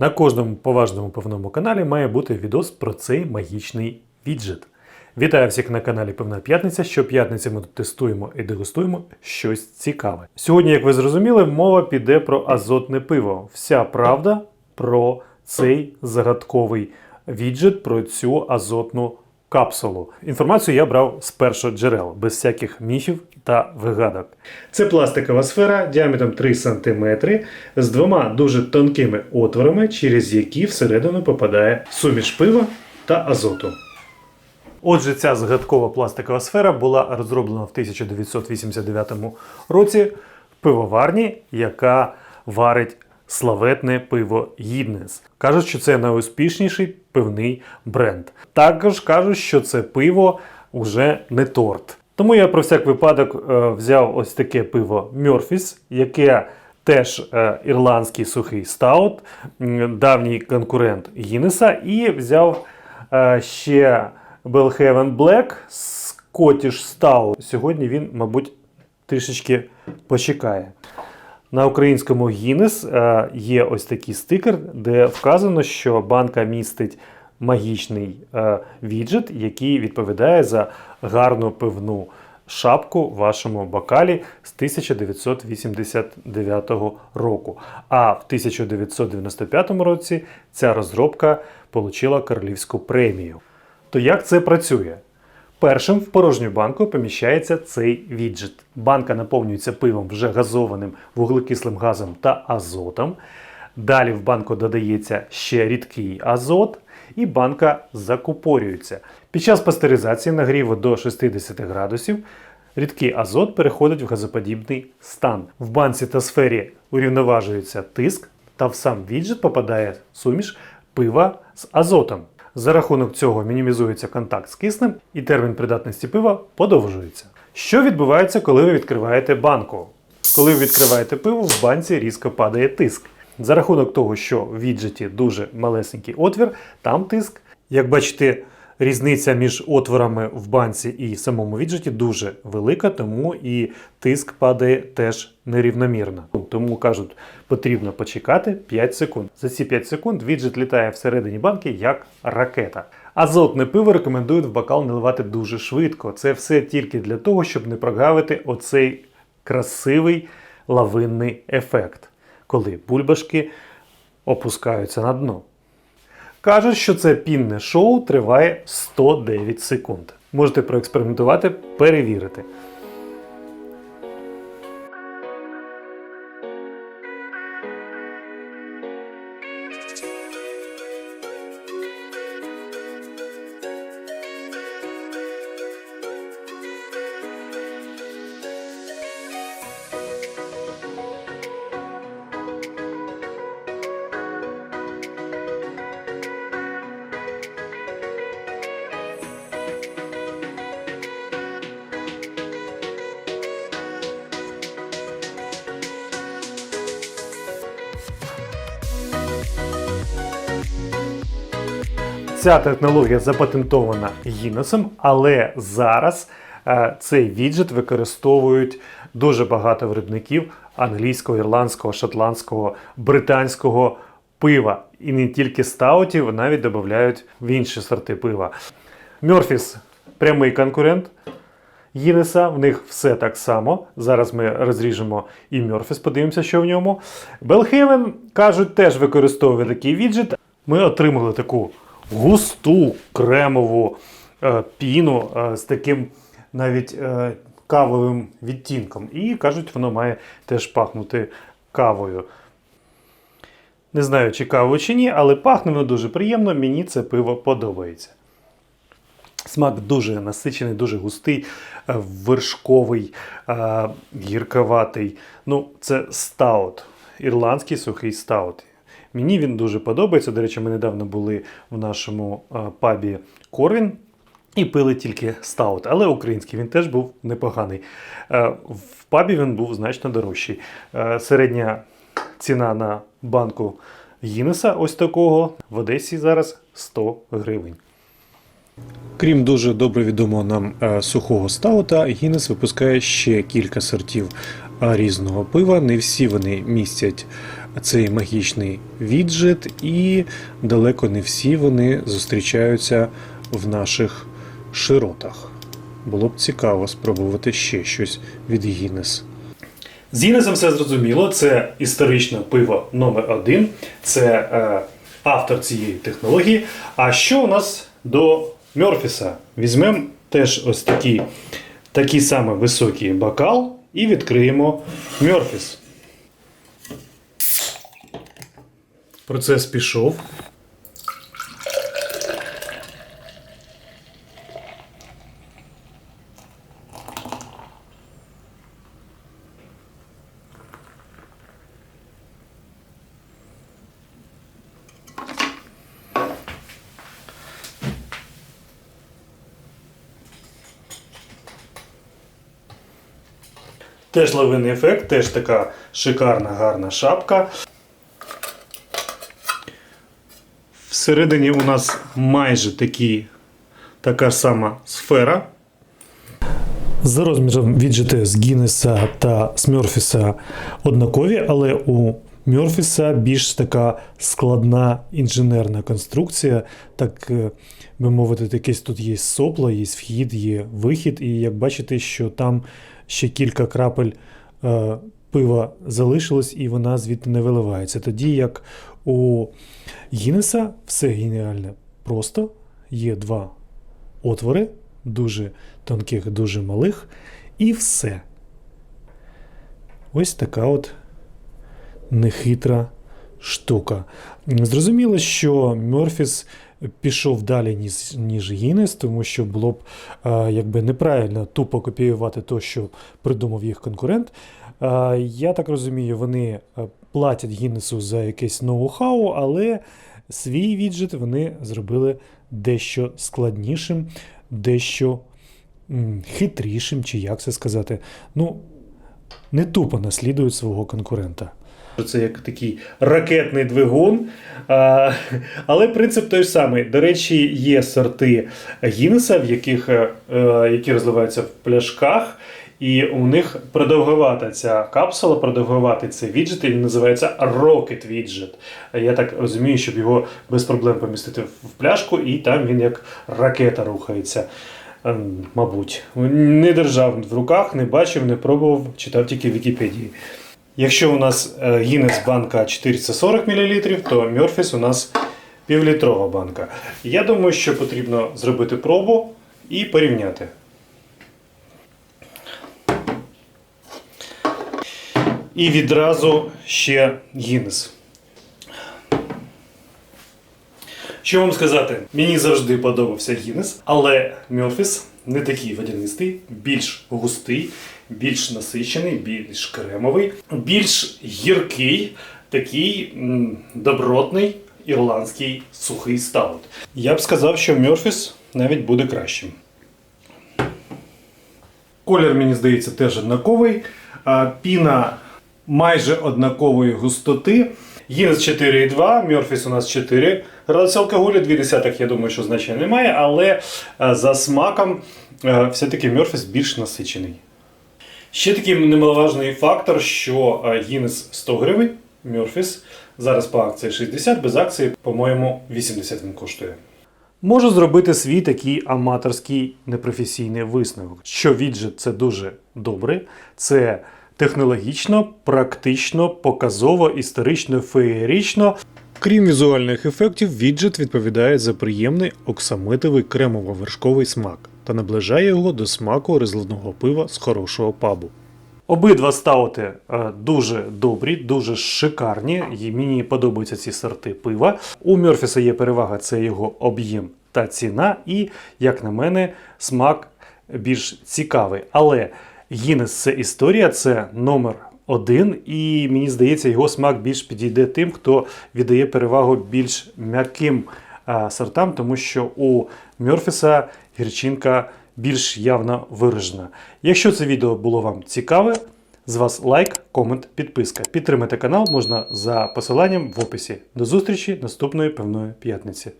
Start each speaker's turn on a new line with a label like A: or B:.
A: На кожному поважному певному каналі має бути відос про цей магічний віджит. Вітаю всіх на каналі Певна П'ятниця. Щоп'ятниці ми тестуємо і дегустуємо щось цікаве. Сьогодні, як ви зрозуміли, мова піде про азотне пиво. Вся правда про цей загадковий віджит, про цю азотну капсулу. Інформацію я брав з першого джерел, без всяких міфів та вигадок. Це пластикова сфера діаметром 3 см з двома дуже тонкими отворами, через які всередину попадає суміш пива та азоту. Отже, ця загадкова пластикова сфера була розроблена в 1989 році в пивоварні, яка варить славетне пиво Гіднес. Кажуть, що це найуспішніший пивний бренд. Також кажуть, що це пиво вже не торт. Тому я про всяк випадок е, взяв ось таке пиво Мьорфіс, яке теж е, ірландський сухий стаут, давній конкурент Гіннеса, і взяв е, ще Belhaven Black Scottish Stout. Сьогодні він, мабуть, трішечки почекає. На українському Гіннес е, є ось такий стикер, де вказано, що банка містить магічний е, віджит, який відповідає за гарну пивну шапку в вашому бокалі з 1989 року. А в 1995 році ця розробка отримала королівську премію. То як це працює? Першим в порожню банку поміщається цей віджит. Банка наповнюється пивом вже газованим вуглекислим газом та азотом. Далі в банку додається ще рідкий азот, і банка закупорюється. Під час пастеризації нагріву до 60 градусів рідкий азот переходить в газоподібний стан. В банці та сфері урівноважується тиск, та в сам віджит попадає суміш пива з азотом. За рахунок цього мінімізується контакт з киснем і термін придатності пива подовжується. Що відбувається, коли ви відкриваєте банку? Коли ви відкриваєте пиво, в банці різко падає тиск. За рахунок того, що в віджиті дуже малесенький отвір, там тиск. Як бачите, різниця між отворами в банці і самому віджиті дуже велика, тому і тиск падає теж нерівномірно. Тому кажуть, потрібно почекати 5 секунд. За ці 5 секунд віджит літає всередині банки як ракета. Азотне пиво рекомендують в бокал наливати дуже швидко. Це все тільки для того, щоб не прогавити оцей красивий лавинний ефект, коли бульбашки опускаються на дно. Кажуть, що це пінне шоу триває 109 секунд. Можете проекспериментувати, перевірити. Ця технологія запатентована Гіннесом, але зараз е, цей віджит використовують дуже багато виробників англійського, ірландського, шотландського, британського пива. І не тільки стаутів, навіть додають в інші сорти пива. Мьорфіс прямий конкурент. Гіннеса, в них все так само. Зараз ми розріжемо і Мьорфіс, подивимося, що в ньому. Белхевен, кажуть, теж використовує такий віджит. Ми отримали таку густу кремову е, піну е, з таким навіть е, кавовим відтінком. І кажуть, воно має теж пахнути кавою. Не знаю, чи кавою чи ні, але пахне воно дуже приємно. Мені це пиво подобається. Смак дуже насичений, дуже густий, е, вершковий, е, гірковатий. Ну, це стаут, ірландський сухий стаут. Мені він дуже подобається. До речі, ми недавно були в нашому е, пабі Корвін і пили тільки стаут, але український він теж був непоганий. Е, В пабі він був значно дорожчий. Е, Середня ціна на банку Гіннеса ось такого в Одесі зараз 100 гривень. Крім дуже добре відомого нам сухого стаута, Гіннес випускає ще кілька сортів різного пива. Не всі вони містять цей магічний віджит, і далеко не всі вони зустрічаються в наших широтах. Було б цікаво спробувати ще щось від Гіннес. З Гіннесом все зрозуміло. Це історичне пиво номер один. Це е, автор цієї технології. А що у нас до Мьорфіса? Візьмемо теж ось такий, такий самий високий бокал і відкриємо Мьорфіс. Процес пішов. Теж лавинний ефект, теж така шикарна, гарна шапка. Всередині у нас майже такі, така сама сфера. За розміром віджити з Гіннеса та Смерфіса однакові, але у Мьорфіса більш така складна інженерна конструкція. Так е, би мовити, якесь тут є сопло, є вхід, є вихід, і як бачите, що там ще кілька крапель е, пива залишилось, і вона звідти не виливається. Тоді як у Гіннеса все геніальне просто. Є два отвори, дуже тонких, дуже малих, і все. Ось така от нехитра штука. Зрозуміло, що Морфіс пішов далі, ніж, ніж Гіннес, тому що було б е, якби неправильно тупо копіювати те, що придумав їх конкурент. Е, я так розумію, вони е, платять Гіннесу за якесь ноу-хау, але свій віджит вони зробили дещо складнішим, дещо хитрішим, чи як це сказати. Ну, не тупо наслідують свого конкурента. Це як такий ракетний двигун. А, але принцип той самий. До речі, є сорти Гіннеса, в яких, е, які розливаються в пляшках. І у них продовгувата ця капсула, продовгуватий цей віджит, він називається Rocket Widget. Я так розумію, щоб його без проблем помістити в пляшку, і там він як ракета рухається. Ем, Мабуть, не держав в руках, не бачив, не пробував, читав тільки в Вікіпедії. Якщо у нас е, Гіннес банка 440 мл, то Мьорфіс у нас півлітрова банка. Я думаю, що потрібно зробити пробу і порівняти. І відразу ще Гіннес. Що вам сказати? Мені завжди подобався Гіннес, але Мьорфіс не такий водянистий, більш густий, більш насичений, більш кремовий, більш гіркий, такий м, добротний ірландський сухий стаут. Я б сказав, що Мьорфіс навіть буде кращим. Колір, мені здається, теж однаковий. Піна майже однакової густоти. Гіннес 4,2, Мьорфіс у нас 4 градуси алкоголю, 2 десятих, я думаю, що значення немає, але е, за смаком е, все-таки Мьорфіс більш насичений. Ще такий немаловажний фактор, що е, Гіннес 100 гривень, Мьорфіс зараз по акції 60, без акції, по-моєму, 80 він коштує. Можу зробити свій такий аматорський непрофесійний висновок, що віджит це дуже добре, це технологічно, практично, показово, історично, феєрично. Крім візуальних ефектів, віджит відповідає за приємний оксамитовий кремово-вершковий смак та наближає його до смаку розливного пива з хорошого пабу. Обидва стаути е, дуже добрі, дуже шикарні. І мені подобаються ці сорти пива. У Мьорфіса є перевага це його об'єм та ціна, і, як на мене, смак більш цікавий. Але Гіннес це історія, це номер один, і мені здається, його смак більш підійде тим, хто віддає перевагу більш м'яким сортам, тому що у Мьорфіса гірчинка більш явно виражена. Якщо це відео було вам цікаве, з вас лайк, комент, підписка. Підтримати канал можна за посиланням в описі. До зустрічі наступної певної п'ятниці.